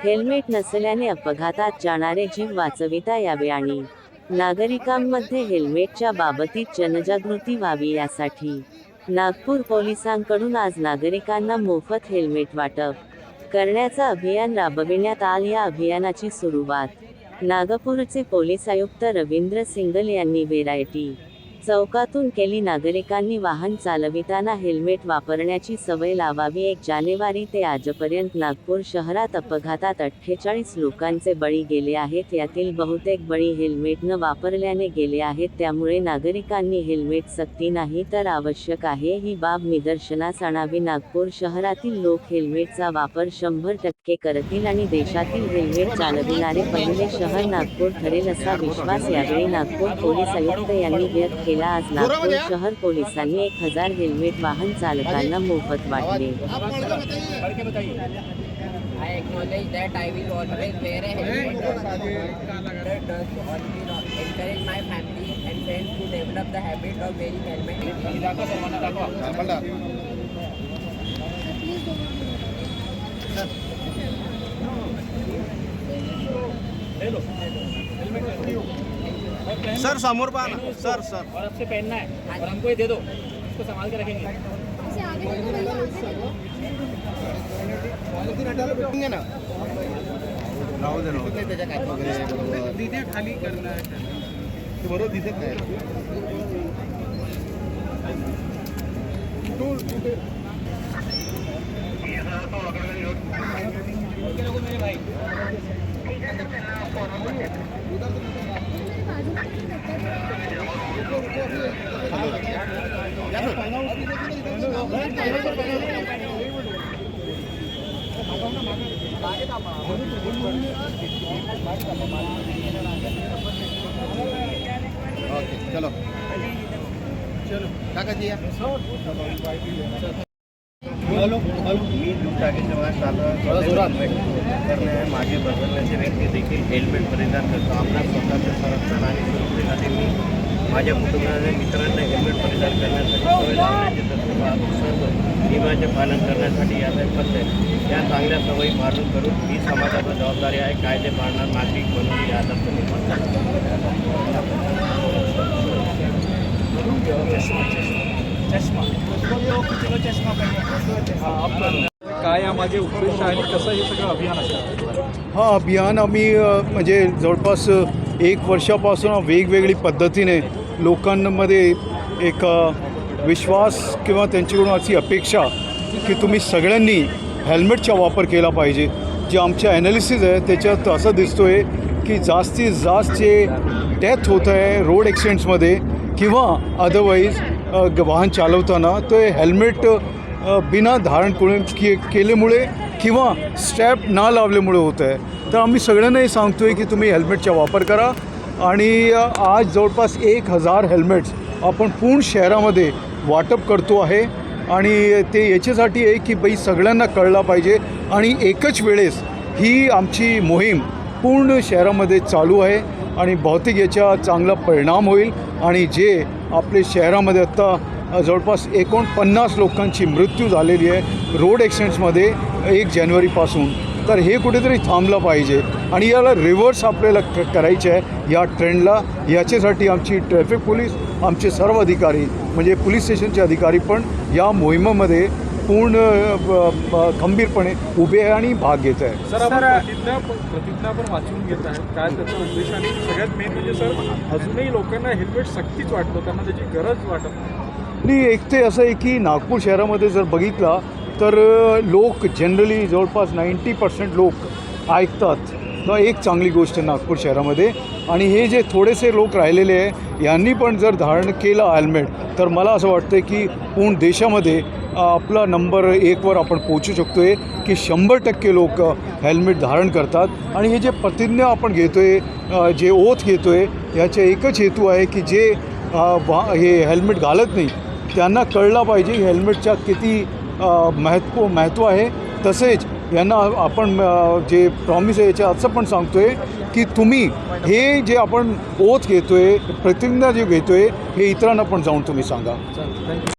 Helmet नसल्याने अपघातात जाणारे जीव वाचविता यावे आणि नागरिकांमध्ये हेल्मेटच्या बाबतीत जनजागृती व्हावी यासाठी नागपूर पोलिसांकडून आज नागरिकांना मोफत हेल्मेट वाटप करण्याचा अभियान राबविण्यात आल या अभियानाची सुरुवात नागपूरचे पोलीस आयुक्त रवींद्र सिंगल यांनी व्हेरायटी चौकातून केली नागरिकांनी वाहन चालविताना हेल्मेट वापरण्याची सवय लावावी. एक जानेवारी ते आजपर्यंत नागपूर शहरात अपघातात अठ्ठेचाळीस लोकांचे बळी गेले आहेत. यातील बहुतेक बळी हेल्मेट न वापरल्याने गेले आहेत. त्यामुळे नागरिकांनी हेल्मेट सक्ती नाही तर आवश्यक आहे. ही बाब निदर्शनास आणावी. नागपूर शहरातील लोक हेल्मेटचा वापर शंभर पक्के करतील आणि देशातील रेल्वे चालविणारे पहिले शहर नागपूर ठरेल असा विश्वास यावेळी नागपूर पोलीस आयुक्त यांनी व्यक्त केला. आज नागपूर शहर पोलिसांनी एक हजार रेल्वे वाहन चालकांना मोफत वाटले. Yeah. सर समोर पहा ना. Sir sir. और आपसे पहनना है और हमको ये दे दो इसको संभाल के रखेंगे। राहू दे राहू। खाली करना है। ते बरोबर दिसत नाही ओके चलो चलो। काका जी या मी दुचाकीचे वाहन चालवत करणे मागे बदलण्याचे व्यक्ती देखील हेल्मेट परिधान करतो आपल्या स्वतःच्या संरक्षण आणि सुरक्षेसाठी मी माझ्या कुटुंबाच्या मित्रांना हेल्मेट परिधान करण्यासाठी सवय लावण्याचे तत्व नियमाचे पालन करण्यासाठी याचा करते या चांगल्या सवयी पालन करून ही समाजाची जबाबदारी आहे कायदे पाळणार नागरिक म्हणून ही आदर्श निर्माण काय यामागे उद्देश आहे? कसं हे सगळं अभियान असेल हा अभियान आम्ही म्हणजे जवळपास एक वर्षापासून वेगवेगळी पद्धतीने लोकांमध्ये एक विश्वास किंवा त्यांच्याकडून अशी अपेक्षा की तुम्ही सगळ्यांनी हेल्मेटचा वापर केला पाहिजे. जे आमच्या ॲनालिसिस आहे त्याच्यात असं दिसतो आहे की जास्तीत जास्त जे डेथ होत आहे रोड ॲक्सिडेंट्समध्ये किंवा अदरवाईज वाहन चालवताना ते हेल्मेट बिना धारण करून के केल्यामुळे किंवा स्टॅप ना लावल्यामुळे होतं आहे. तर आम्ही सगळ्यांनाही सांगतो आहे की तुम्ही हेल्मेटचा वापर करा. आणि आज जवळपास एक हजार हेल्मेट्स आपण पूर्ण शहरामध्ये वाटप करतो आहे. आणि ते याच्यासाठी आहे की बाई सगळ्यांना कळला पाहिजे. आणि एकच वेळेस ही आमची मोहीम पूर्ण शहरामध्ये चालू आहे. आणि बहुतेक याचा चांगला परिणाम होईल. आणि जे आपले शहरामध्ये आत्ता जवळपास एकोणपन्नास लोकांची मृत्यू झालेली आहे. रोड ॲक्सिडेंट्समध्ये एक जानेवारीपासून तर हे कुठेतरी थांबलं पाहिजे आणि याला रिव्हर्स आपल्याला क करायचे आहे. या ट्रेंडला याच्यासाठी आमची ट्रॅफिक पोलीस आमचे सर्व अधिकारी म्हणजे पोलीस स्टेशनचे अधिकारी पण या मोहिमेमध्ये पूर्ण खंबीरपणे उभे आहे आणि भाग घेत आहे. सर प्रतिज्ञा प्रतिज्ञा पण वाचून घेत आहे काय त्याचा उद्देश आणि सगळ्यात मेन म्हणजे सर अजूनही लोकांना हेल्मेट सक्तीच वाटतं. त्यांना त्याची गरज वाटत नाही. एक ते असं आहे की नागपूर शहरामध्ये जर बघितला तर लोक जनरली जवळपास नाईंटी पर्सेंट लोक ऐकतात. तर एक चांगली गोष्ट आहे नागपूर शहरामध्ये. आणि हे जे थोडेसे लोक राहिलेले आहे यांनी पण जर धारण केलं हेल्मेट तर मला असं वाटतं की पूर्ण देशामध्ये आपला नंबर एकवर आपण पोहोचू शकतो आहे की शंभर टक्के लोक हेल्मेट धारण करतात. आणि हे जे प्रतिज्ञा आपण घेतो आहे जे ओथ घेतो आहे याचा एकच हेतू आहे की जे वा हे हेल्मेट घालत नाही त्यांना कळला पाहिजे हेल्मेटच्या किती महत्त्व महत्त्व आहे. तसेच यांना आपण जे प्रॉमिस आहे याच्या असं पण सांगतो आहे की तुम्ही हे जे आपण ओथ घेतो आहे प्रतिज्ञा जे घेतो आहे हे इतरांना पण जाऊन तुम्ही सांगा.